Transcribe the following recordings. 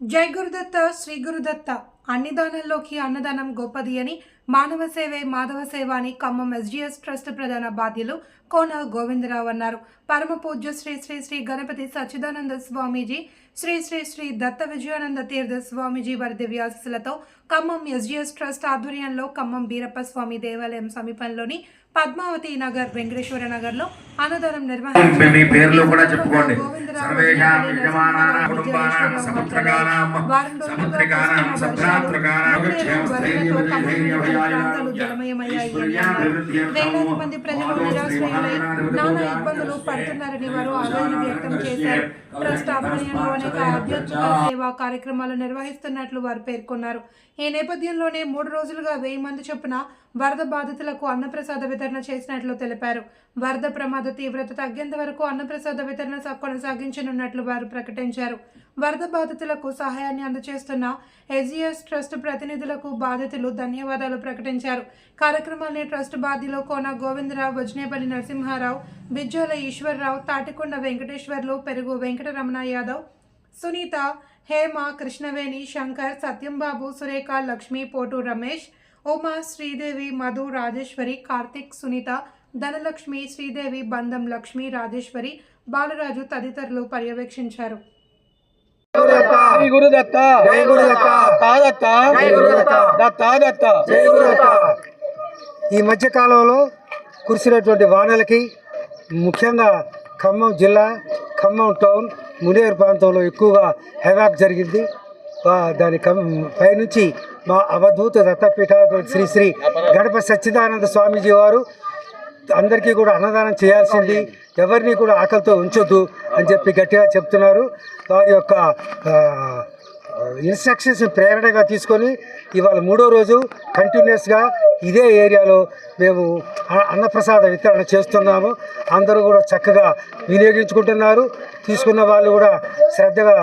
జై గురుదత్త శ్రీ గురుదత్త. అన్ని అన్నదానం గొప్పది అని మానవ సేవే మాధవ సేవ అని ఖమ్మం ఎస్జిఎస్ ట్రస్ట్ ప్రధాన బాధ్యులు కోన గోవిందరావు అన్నారు. పరమ పూజ్య శ్రీ శ్రీ శ్రీ గణపతి సచ్చిదానంద స్వామీజీ శ్రీ శ్రీ శ్రీ దత్త విజయానంద తీర్థ స్వామీజీ వారి దివ్యాశీస్సులతో ఖమ్మం ఎస్జిఎస్ ట్రస్ట్ ఆధ్వర్యంలో ఖమ్మం బీరప్ప స్వామి దేవాలయం సమీపంలోని పద్మావతి నగర్ వెంకటేశ్వర నగర్లో అన్నదానం సముద్రకానాం సముద్రికానాం సభ్రాతృకానాం వేలాది మంది ప్రజలు నిరాశ్రయులై నానా ఇబ్బందులు పడుతున్నారని వారు ఆవేదన వ్యక్తం చేశారు ట్రస్ట్ ఆధ్వర్యంలో అనేక అధ్యక్ష సేవా కార్యక్రమాలు నిర్వహిస్తున్నట్లు వారు పేర్కొన్నారు ఈ నేపథ్యంలోనే మూడు రోజులుగా వెయ్యి మంది చొప్పున వరద బాధితులకు అన్నప్రసాద వితరణ చేసినట్లు తెలిపారు. వరద ప్రమాద తీవ్రత తగ్గేంత వరకు అన్నప్రసాద వితరణ కొనసాగించనున్నట్లు వారు ప్రకటించారు. వరద బాధితులకు సహాయాన్ని అందజేస్తున్న ఎస్జిఎస్ ట్రస్ట్ ప్రతినిధులకు బాధితులు ధన్యవాదాలు ప్రకటించారు. కార్యక్రమాన్ని ట్రస్ట్ బాధ్యులు కోన గోవిందరావు వజ్నేపల్లి నరసింహారావు బిజ్జోల ఈశ్వరరావు తాటికొండ వెంకటేశ్వర్లు పెరుగు వెంకటరమణ యాదవ్ సునీత హేమ కృష్ణవేణి శంకర్ సత్యంబాబు సురేఖ లక్ష్మి పోటు రమేష్ ఉమా శ్రీదేవి మధు రాజేశ్వరి కార్తిక్ సునీత ధనలక్ష్మి శ్రీదేవి బంధం లక్ష్మి రాజేశ్వరి బాలరాజు తదితరులు పర్యవేక్షించారు. శ్రీ జై. తాదత్త జై జై. ఈ మధ్య కాలంలో కురిసినటువంటి వానలకి ముఖ్యంగా ఖమ్మం జిల్లా ఖమ్మం టౌన్ మునేరు ప్రాంతంలో ఎక్కువగా హెవాక్ జరిగింది. దాని కమ్ పైనుంచి మా అవధూత దత్తపీఠ శ్రీ శ్రీ గణపతి సచ్చిదానంద స్వామీజీ వారు అందరికీ కూడా అన్నదానం చేయాల్సింది. ఎవరిని కూడా ఆకలితో ఉంచొద్దు అని చెప్పి గట్టిగా చెప్తున్నారు. వారి యొక్క ఇన్స్ట్రక్షన్స్ ప్రేరణగా తీసుకొని ఇవాళ మూడో రోజు కంటిన్యూస్గా ఇదే ఏరియాలో మేము అన్నప్రసాద వితరణ చేస్తున్నాము. అందరూ కూడా చక్కగా వినియోగించుకుంటున్నారు. తీసుకున్న వాళ్ళు కూడా శ్రద్ధగా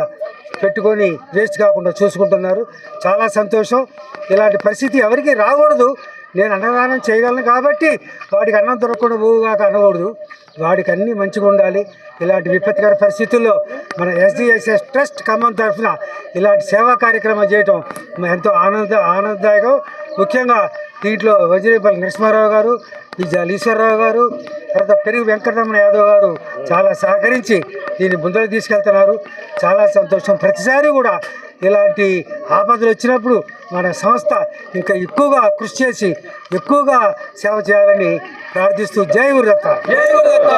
పెట్టుకొని వేస్ట్ కాకుండా చూసుకుంటున్నారు. చాలా సంతోషం. ఇలాంటి పరిస్థితి ఎవరికి రాకూడదు. నేను అన్నదానం చేయగలను కాబట్టి వాడికి అన్నం దొరకకుండా పోవుగాక అనకూడదు. వాడికి అన్నీ మంచిగా ఉండాలి. ఇలాంటి విపత్కర పరిస్థితుల్లో మన ఎస్డిఎస్ఎస్ ట్రస్ట్ ఖమ్మం తరఫున ఇలాంటి సేవా కార్యక్రమం చేయటం ఎంతో ఆనంద ఆనందదాయకం. ముఖ్యంగా దీంట్లో వజ్రేపల్లి నరసింహారావు గారు విజయాల ఈశ్వరరావు గారు తర్వాత పెరుగు వెంకటరమణ యాదవ్ గారు చాలా సహకరించి దీన్ని ముందరకు తీసుకెళ్తున్నారు. చాలా సంతోషం. ప్రతిసారి కూడా ఇలాంటి ఆపదలు వచ్చినప్పుడు మన సంస్థ ఇంకా ఎక్కువగా కృషి చేసి ఎక్కువగా సేవ చేయాలని ప్రార్థిస్తూ జై గురుదత్త జై గురుదత్త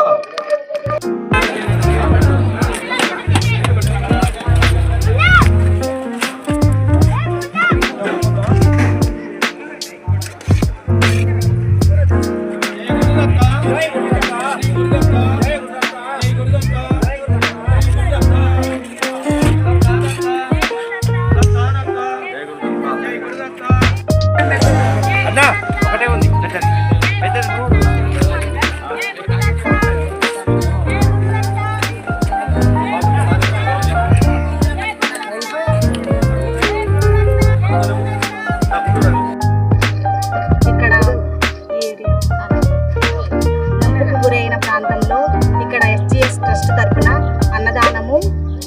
ట్రస్ట్ తరఫున అన్నదానము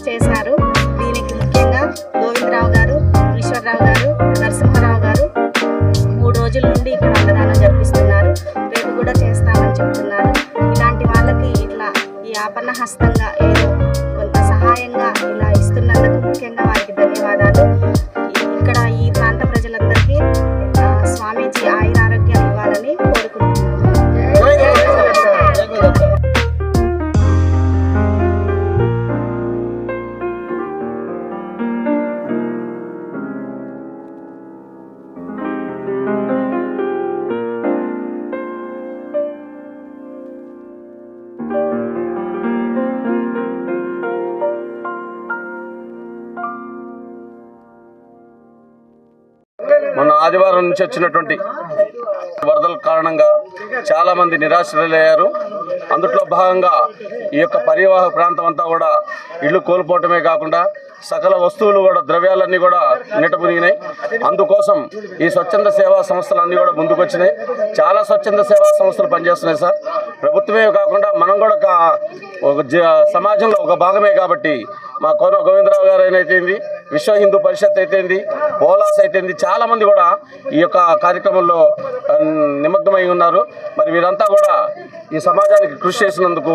చేశారు. దీనికి ముఖ్యంగా గోవిందరావు గారు ఈశ్వరరావు గారు నరసింహారావు గారు మూడు రోజుల నుండి ఇక్కడ అన్నదానం జరిపిస్తున్నారు. రేపు కూడా చేస్తామని చెప్తున్నారు. ఇలాంటి వాళ్ళకి ఇట్లా ఈ ఆపన్న హస్తంగా మొన్న ఆదివారం నుంచి వచ్చినటువంటి వరదల కారణంగా చాలా మంది నిరాశ్రయులయ్యారు. అందుట్లో భాగంగా ఈ యొక్క పరివాహ ప్రాంతం అంతా కూడా ఇళ్ళు కోల్పోవటమే కాకుండా సకల వస్తువులు కూడా ద్రవ్యాలన్నీ కూడా నిట మునిగినాయి అందుకోసం ఈ స్వచ్ఛంద సేవా సంస్థలన్నీ కూడా ముందుకొచ్చినాయి. చాలా స్వచ్ఛంద సేవా సంస్థలు పనిచేస్తున్నాయి సార్. ప్రభుత్వమే కాకుండా మనం కూడా ఒక- జ- సమాజంలో ఒక భాగమే కాబట్టి మా కోన గోవిందరావు గారు అయితేంది విశ్వ హిందూ పరిషత్ అయితేంది ఓలాస్ అయితేంది చాలా మంది కూడా ఈ యొక్క కార్యక్రమంలో నిమగ్నమై ఉన్నారు. మరి వీరంతా కూడా ఈ సమాజానికి కృషి చేసినందుకు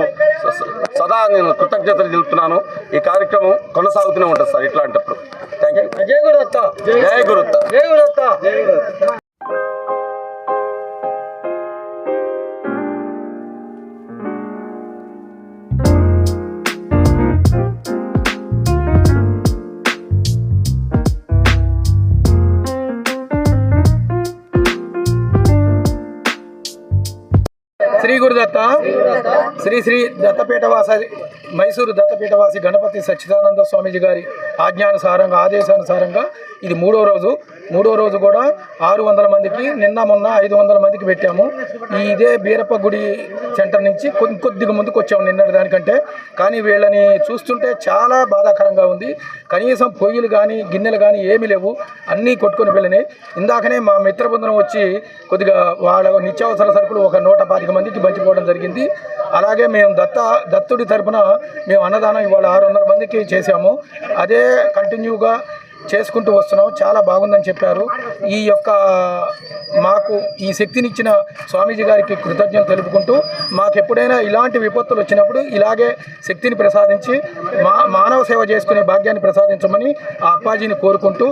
సదా నేను కృతజ్ఞతలు తెలుపుతున్నాను. ఈ కార్యక్రమం కొనసాగుతూనే ఉంటుంది సార్ ఇట్లాంటప్పుడు. థ్యాంక్ యూ జై గురుదత్త. జై గురుత్త జై గురుదత్త. శ్రీ గురుదత్త శ్రీ శ్రీ దత్తపీఠవాసి మైసూరు దత్తపీఠవాసి గణపతి సచ్చిదానంద స్వామీజీ గారి ఆజ్ఞానుసారంగా ఆదేశానుసారంగా ఇది మూడో రోజు. మూడో రోజు కూడా ఆరు వందల మందికి నిన్న మొన్న ఐదు వందల మందికి పెట్టాము. ఈ ఇదే బీరప్ప గుడి సెంటర్ నుంచి కొద్ది కొద్దిగా ముందుకు వచ్చాము నిన్నటి దానికంటే. కానీ వీళ్ళని చూస్తుంటే చాలా బాధాకరంగా ఉంది. కనీసం పొయ్యిలు కానీ గిన్నెలు కానీ ఏమీ లేవు. అన్నీ కొట్టుకొని వెళ్ళినాయి. ఇందాకనే మా మిత్ర బృందం వచ్చి కొద్దిగా వాళ్ళ నిత్యావసర సరుకులు ఒక నూట పాతిక మందికి పంచిపోవడం జరిగింది. అలాగే మేము దత్త దత్తుడి తరఫున మేము అన్నదానం ఇవాళ ఆరు వందల మందికి చేశాము. అదే కంటిన్యూగా చేసుకుంటూ వస్తున్నాం చాలా బాగుందని చెప్పారు. ఈ యొక్క మాకు ఈ శక్తినిచ్చిన స్వామీజీ గారికి కృతజ్ఞతలు తెలుపుకుంటూ మాకు ఎప్పుడైనా ఇలాంటి విపత్తులు వచ్చినప్పుడు ఇలాగే శక్తిని ప్రసాదించి మా మానవ సేవ చేసుకునే భాగ్యాన్ని ప్రసాదించమని ఆ అప్పాజీని కోరుకుంటూ